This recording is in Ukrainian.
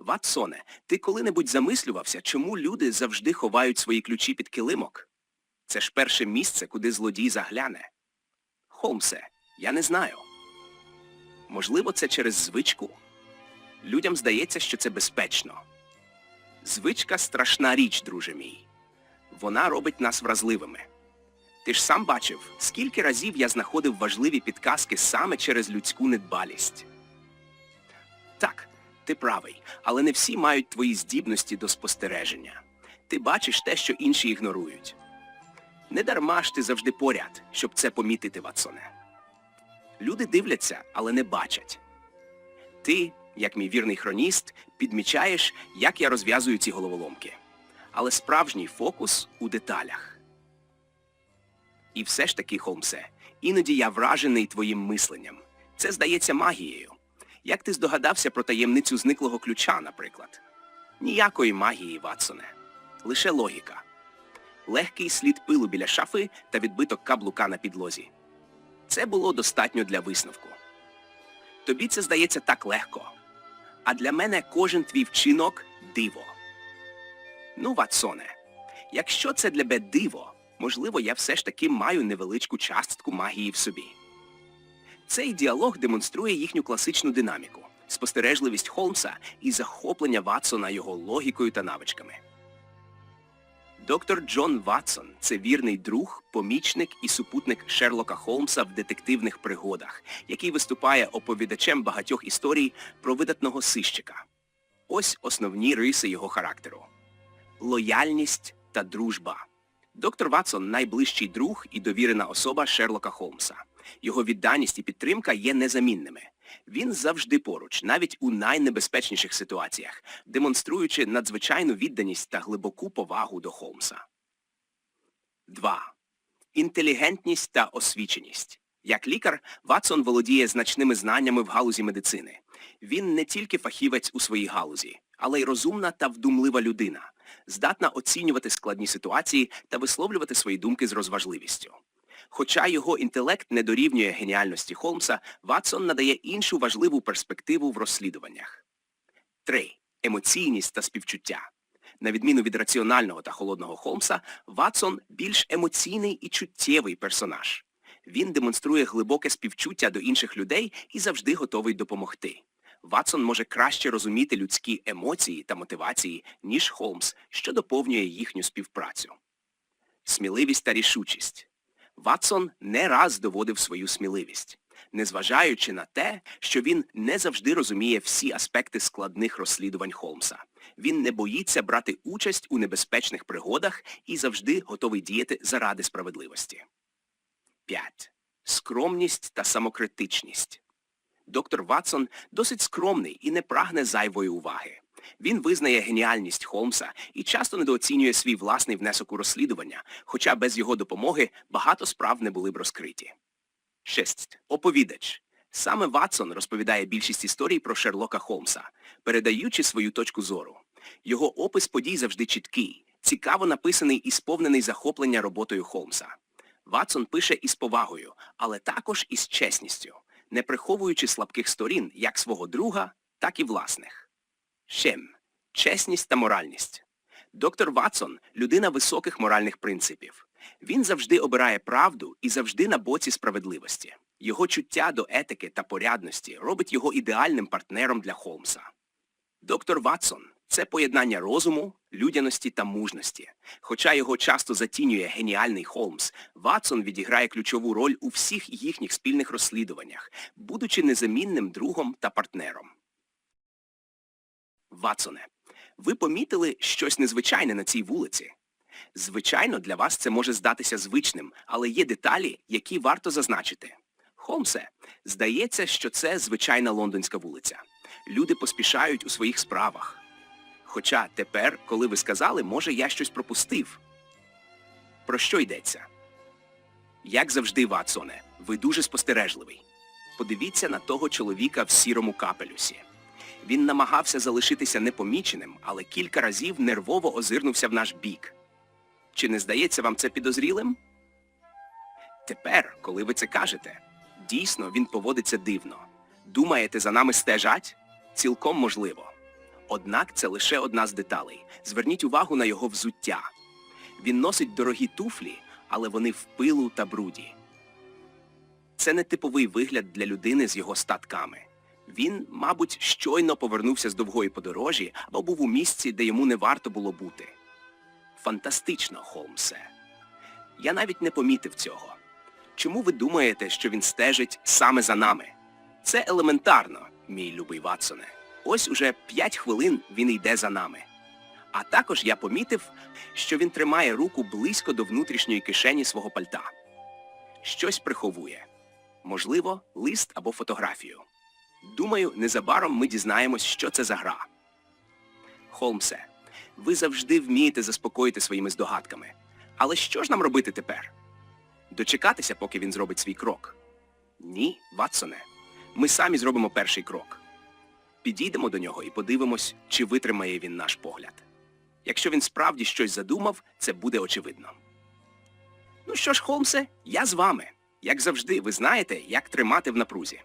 Ватсоне, ти коли-небудь замислювався, чому люди завжди ховають свої ключі під килимок? Це ж перше місце, куди злодій загляне. Холмсе, я не знаю. Можливо, це через звичку? Людям здається, що це безпечно. Звичка страшна річ, друже мій. Вона робить нас вразливими. Ти ж сам бачив, скільки разів я знаходив важливі підказки саме через людську недбалість. Ти правий, але не всі мають твої здібності до спостереження. Ти бачиш те, що інші ігнорують. Не дарма ж ти завжди поряд, щоб це помітити, Ватсоне. Люди дивляться, але не бачать. Ти, як мій вірний хроніст, підмічаєш, як я розв'язую ці головоломки. Але справжній фокус у деталях. І все ж таки, Холмсе, іноді я вражений твоїм мисленням. Це здається магією. Як ти здогадався про таємницю зниклого ключа, наприклад? Ніякої магії, Ватсоне. Лише логіка. Легкий слід пилу біля шафи та відбиток каблука на підлозі. Це було достатньо для висновку. Тобі це здається так легко. А для мене кожен твій вчинок диво. Ну, Ватсоне, якщо це для тебе диво, можливо, я все ж таки маю невеличку частку магії в собі. Цей діалог демонструє їхню класичну динаміку, спостережливість Холмса і захоплення Ватсона його логікою та навичками. Доктор Джон Ватсон це вірний друг, помічник і супутник Шерлока Холмса в детективних пригодах, який виступає оповідачем багатьох історій про видатного сищика. Ось основні риси його характеру. Лояльність та дружба. Доктор Ватсон найближчий друг і довірена особа Шерлока Холмса. Його відданість і підтримка є незамінними. Він завжди поруч, навіть у найнебезпечніших ситуаціях, демонструючи надзвичайну відданість та глибоку повагу до Холмса. 2. Інтелігентність та освіченість. Як лікар, Ватсон володіє значними знаннями в галузі медицини. Він не тільки фахівець у своїй галузі, але й розумна та вдумлива людина, здатна оцінювати складні ситуації та висловлювати свої думки з розважливістю. Хоча його інтелект не дорівнює геніальності Холмса, Ватсон надає іншу важливу перспективу в розслідуваннях. 3. Емоційність та співчуття. На відміну від раціонального та холодного Холмса, Ватсон більш емоційний і чуттєвий персонаж. Він демонструє глибоке співчуття до інших людей і завжди готовий допомогти. Ватсон може краще розуміти людські емоції та мотивації, ніж Холмс, що доповнює їхню співпрацю. Сміливість та рішучість. Ватсон не раз доводив свою сміливість, незважаючи на те, що він не завжди розуміє всі аспекти складних розслідувань Холмса. Він не боїться брати участь у небезпечних пригодах і завжди готовий діяти заради справедливості. 5. Скромність та самокритичність. Доктор Ватсон досить скромний і не прагне зайвої уваги. Він визнає геніальність Холмса і часто недооцінює свій власний внесок у розслідування, хоча без його допомоги багато справ не були б розкриті. 6. Оповідач. Саме Ватсон розповідає більшість історій про Шерлока Холмса, передаючи свою точку зору. Його опис подій завжди чіткий, цікаво написаний і сповнений захоплення роботою Холмса. Ватсон пише із повагою, але також із чесністю, не приховуючи слабких сторін як свого друга, так і власних. 7. Чесність та моральність. Доктор Ватсон – людина високих моральних принципів. Він завжди обирає правду і завжди на боці справедливості. Його чуття до етики та порядності робить його ідеальним партнером для Холмса. Доктор Ватсон – це поєднання розуму, людяності та мужності. Хоча його часто затінює геніальний Холмс, Ватсон відіграє ключову роль у всіх їхніх спільних розслідуваннях, будучи незамінним другом та партнером. Ватсоне, ви помітили щось незвичайне на цій вулиці? Звичайно, для вас це може здатися звичним, але є деталі, які варто зазначити. Холмсе, здається, що це звичайна лондонська вулиця. Люди поспішають у своїх справах. Хоча тепер, коли ви сказали, може я щось пропустив. Про що йдеться? Як завжди, Ватсоне, ви дуже спостережливий. Подивіться на того чоловіка в сірому капелюсі. Він намагався залишитися непоміченим, але кілька разів нервово озирнувся в наш бік. Чи не здається вам це підозрілим? Тепер, коли ви це кажете, дійсно він поводиться дивно. Думаєте, за нами стежать? Цілком можливо. Однак це лише одна з деталей. Зверніть увагу на його взуття. Він носить дорогі туфлі, але вони в пилу та бруді. Це не типовий вигляд для людини з його статками. Він, мабуть, щойно повернувся з довгої подорожі або був у місці, де йому не варто було бути. Фантастично, Холмсе. Я навіть не помітив цього. Чому ви думаєте, що він стежить саме за нами? Це елементарно, мій любий Ватсоне. Ось уже п'ять хвилин він йде за нами. А також я помітив, що він тримає руку близько до внутрішньої кишені свого пальта. Щось приховує. Можливо, лист або фотографію. Думаю, незабаром ми дізнаємось, що це за гра. Холмсе, ви завжди вмієте заспокоїти своїми здогадками. Але що ж нам робити тепер? Дочекатися, поки він зробить свій крок? Ні, Ватсоне. Ми самі зробимо перший крок. Підійдемо до нього і подивимось, чи витримає він наш погляд. Якщо він справді щось задумав, це буде очевидно. Ну що ж, Холмсе, я з вами. Як завжди, ви знаєте, як тримати в напрузі.